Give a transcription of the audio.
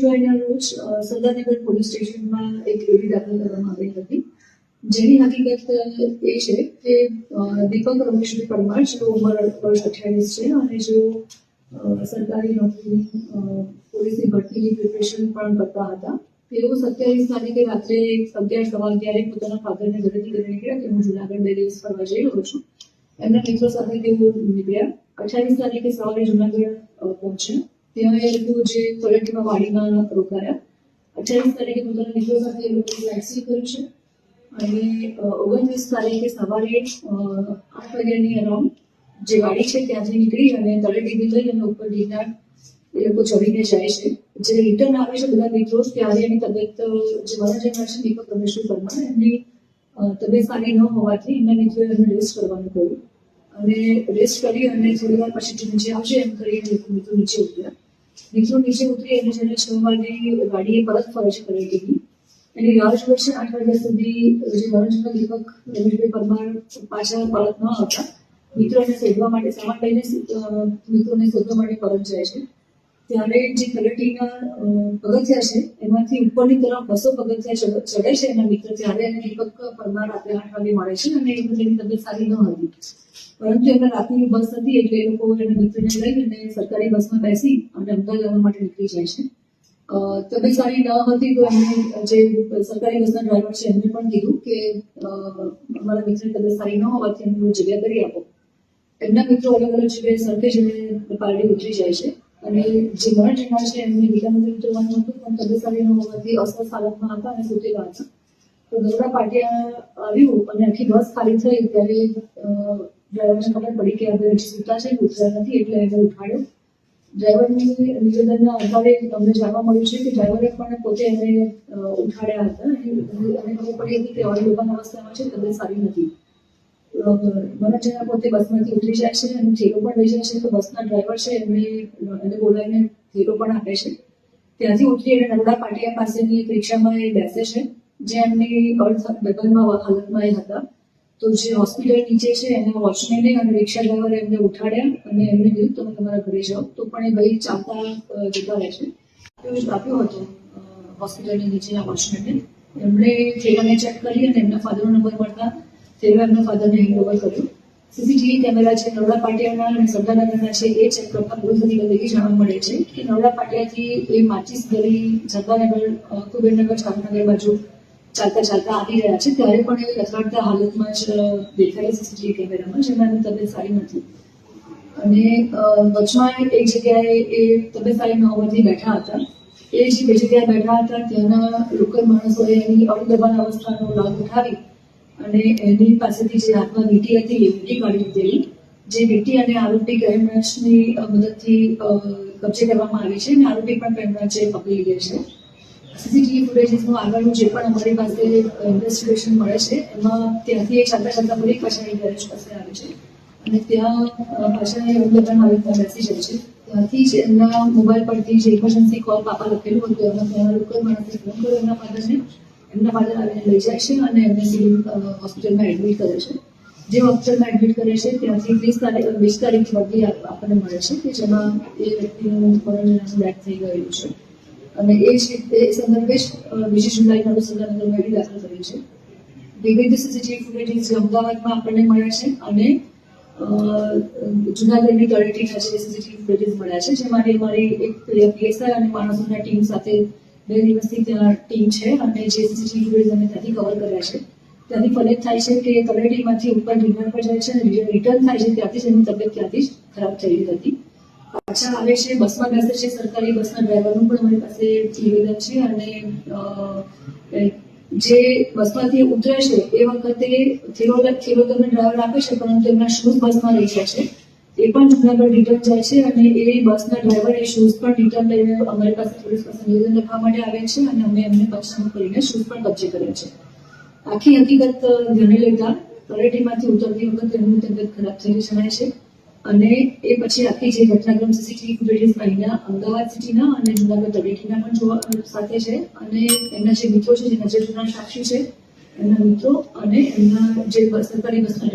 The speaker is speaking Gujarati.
જુલાઈના રોજ સરદારનગર પોલીસ સ્ટેશનમાં એક એવી દાખલ કરવામાં આવી હતી. જેની હકીકત એ છે કે દીપક રમેશભાઈ પરમાર જેઓ ઉંમર વર્ષ અઠ્યાવીસ છે અને જેઓ સરકારી નોકરી પોલીસની ભરતીની પ્રિપરેશન પણ કરતા હતા. તેઓ સત્યાવીસ તારીખે રાત્રે અગિયાર, સવા અગિયારે પોતાના ફાધરને ઘરેથી કરી નીકળ્યા કે હું જુનાગઢ બે દિવસ ફરવા જઈ રહ્યો છું. એમના મિત્રો સાથે તેઓ નીકળ્યા. અઠ્યાવીસ તારીખે સવારે જુનાગઢ પહોંચ્યા. ત્યાં એ લોકો જે તળેટીમાં વાડીમાં રોકાયા અઠ્યાવીસ તારીખે પોતાના મિત્રો સાથે એ લોકોએ સાઇટસીઇંગ કર્યું છે. અને ઓગણત્રીસ તારીખે સવારે આઠ વાગ્યાની અરાઉન્ડ જે વાડી છે ત્યાંથી નીકળી અને તળેટીથી લઈ અને ઉપર ગિરનાર એ લોકો ચડીને જાય છે. જે રિટર્ન આવે છે બધા મિત્રો, ત્યારે એની તબિયત જે મારા જે છે, દીપક રમેશ્વર પરમાર એમની તબિયત સારી ન હોવાથી એમના મિત્રોએ એમને રેસ્ટ કરવાનું કહ્યું. અને રેસ્ટ કરી અને થોડી વાર પછી નીચે આવશે એમ કરીને મિત્રો નીચે ઉતર્યા. મિત્રો નીચે ઉતરી અને જેને છ વાગે ગાડીએ પરત ફરે છે દીધી. એની રાહ જુએ છે આઠ વાગ્યા સુધી જે વરણજના દીપક રમેશભાઈ પરમાર પાછા પરત ન હતા મિત્રોને શોધવા માટે, સામાન લઈને મિત્રોને શોધવા માટે પરત જાય છે. ત્યારે જે તળેટીના પગથિયા છે, એમાંથી ઉપરની તરફ બસો પગથિયા ચડ- છે એના મિત્ર. ત્યારે એને દીપક પરમાર રાત્રે આઠ વાગે મળે છે અને એ તેની તબિયત સારી ન હતી. પરંતુ એમના રાતની બસ હતી એટલે એ લોકો એના મિત્રને લઈ અને સરકારી બસમાં બેસી અને અમદાવાદ જવા માટે નીકળી જાય છે. તબિયત સારી ન હતી તો એમને જે સરકારી બસના ડ્રાઈવર છે એમને પણ કીધું કે અમારા મિત્રની તબિયત સારી ન હોવાથી એમને જગ્યા કરી આપો. એમના મિત્રો અલગ અલગ જગ્યાએ સરખે જઈને પાર્ટી ઉતરી જાય છે. અને જે મરણ જનાર છે એમને બીજા મંદિર ઉતરવાનું હતું, પણ તબિયત સારી ન હોવાથી અસ્વસ્થ હાલતમાં હતા અને સુતેલા હતા તો દરોડા પાટિયા આવ્યું અને આખી બસ ખાલી થઈ ત્યારે ડ્રાઈવરને ખબર પડી કે હવે સૂતા છે ઉતર્યા નથી, એટલે એને ઉઠાડ્યો. ડ્રાઈવરની નિવેદનના આધારે અમને જાણવા મળ્યું છે કે ડ્રાઈવરે પણ પોતે એને ઉઠાડ્યા હતા. અને ખબર પડી હતી કે ડબ્બાની અવસ્થામાં છે, તબિયત સારી નથી. મને જરા પોતે બસમાંથી ઉતરી જાય છે અને થેલો પણ લઈ જાય છે, તો બસના ડ્રાઈવર છે એમને એને બોલાવીને થેલો પણ આપે છે. ત્યાંથી ઉતરી અને નરડા પાટિયા પાસેની એક રિક્ષામાં એ બેસે છે જે એમની અર્થ ડબલમાં હાલતમાં એ હતા. તો જે હોસ્પિટલ નીચે છે, એના વોચમેને અને રિક્ષા ડ્રાઈવરે એમને ઉઠાડ્યા અને એમને કીધું, તમે તમારા ઘરે જાઓ. તો પણ એ ભાઈ ચાલતા જતા રહે છે. એવું જ આપ્યો હતો હોસ્પિટલની હોસ્પિટલની નીચેના વોચમેને. એમણે થેલાને ચેક કરી અને એમના ફાધરનો નંબર મળતા થેલો એમના ફાધરને હેન્ડઓવર કર્યો. સીસીટીવી કેમેરા છે નવડા પાટિયાના અને સરદારનગરના છે, એ ચેક કરતા પોલીસ અધિકારી જાણવા મળે છે કે નવડા પાટિયાથી એ માચીસ ગલી સરદારનગર કુબેરનગર ચાંદનગર બાજુ ચાલતા ચાલતા આવી રહ્યા છે. ત્યારે પણ એ અથડાતા હાલતમાં જ દેખાય સીસીટીવી કેમેરામાં જેમાં એમની તબિયત સારી નથી. અને વચમાં એક જગ્યાએ એ તબિયત સારી ન હોવાથી બેઠા હતા. એ જે બે જગ્યાએ બેઠા હતા ત્યાંના લોકલ માણસોએ એની અવદબાન અવસ્થાનો લાભ ઉઠાવી અને એની પાસેથી જે હાથમાં વીટી હતી એ વીટી કાઢી દીધેલી જે વીંટી અને આરોપી અ, મદદથી કબજે કરવામાં આવી છે અને આરોપી પણ ક્રાઇમબ્રાન્ચે પકડી લીધે છે. સીસીટીવી ફૂટેજીસનું આગળનું જે પણ અમારી પાસે ઇન્વેસ્ટિગેશન મળે છે એમાં ત્યાંથી એ ચાલતા ચાલતા ફરી એ ગેરેજ પાસે આવે છે. અને ત્યાં અ, પાછા એ અવલંબન હાલતમાં બેસી જાય છે. ત્યાંથી જ એમના મોબાઈલ પરથી જે ઇમરજન્સી કોલ પાપા લખેલું હતું એમાં ત્યાંના લોકલ માણસે ફોન કર્યો એમના ફાધરને એમના ફાધર આવીને લઈ જાય છે અને એમને સિવિલ હોસ્પિટલમાં એડમિટ કરે છે. જે હોસ્પિટલમાં એડમિટ કરે છે ત્યાંથી ત્રીસ તારીખ વીસ તારીખ વરદી આપણને મળે છે કે જેમાં એ વ્યક્તિનું મરણ ડેથ થઈ ગયેલું છે. અને એ છે એ સંદર્ભે જ બીજી જુલાઈના સંદર્ભ મેળવી એડી દાખલ કરી છે. વિવિધ સીસીટીવી ફૂટેજીસ જે અમદાવાદમાં આપણને મળ્યા છે અને જુનાગઢની તળેટી જે સીસીટીવી ફૂટેજીસ મળ્યા છે. જેમાંથી અમારી એક પીએસઆઈ અને માણસોના ટીમ સાથે બે દિવસથી ત્યાં ટીમ છે અને જે સીસીટીવી ફૂટેજ અમે ત્યાંથી કવર કર્યા છે. ત્યાંથી ફલિત થાય છે કે તળેટીમાંથી ઉપર ડિનર પર જાય છે અને રિટર્ન થાય છે ત્યાંથી જ એની તબિયત ત્યાંથી જ ખરાબ થઈ હતી. પાછા આવે છે, બસમાં બેસે છે, સરકારી બસના ડ્રાઈવરનું પણ અમારી પાસે નિવેદન છે અને જે બસમાંથી ઉતરે છે, એ વખતે થેલો ડ્રાઈવર આપે છે, પરંતુ એમના શૂઝ બસમાં રહી જાય છે. એ પણ જુનાગઢ રિટર્ન જાય છે અને એ બસના ડ્રાઈવર એ શૂઝ પણ રિટર્ન લઈને અમારી પાસે પોલીસ પાસે નિવેદન લખવા માટે આવે છે અને અમે એમને પક્ષમ કરીને શૂઝ પણ કબજે કરે છે. આખી હકીકત ધ્યાને લેતા તળેટીમાંથી ઉતરતી વખતે એમની તબિયત ખરાબ થયેલી જણાય છે. અને એ પછી આખી જે ઘટનાક્રમ સીસીટીવી ફૂટેજીસ અહીંના અમદાવાદ સિટીના અને જુનાગઢ તબેટીના પણ જોવા સાથે છે. અને એમના જે મિત્રો છે, જે નજર સાક્ષી છે, એમના મિત્રો અને એમના જે સરકારી બસના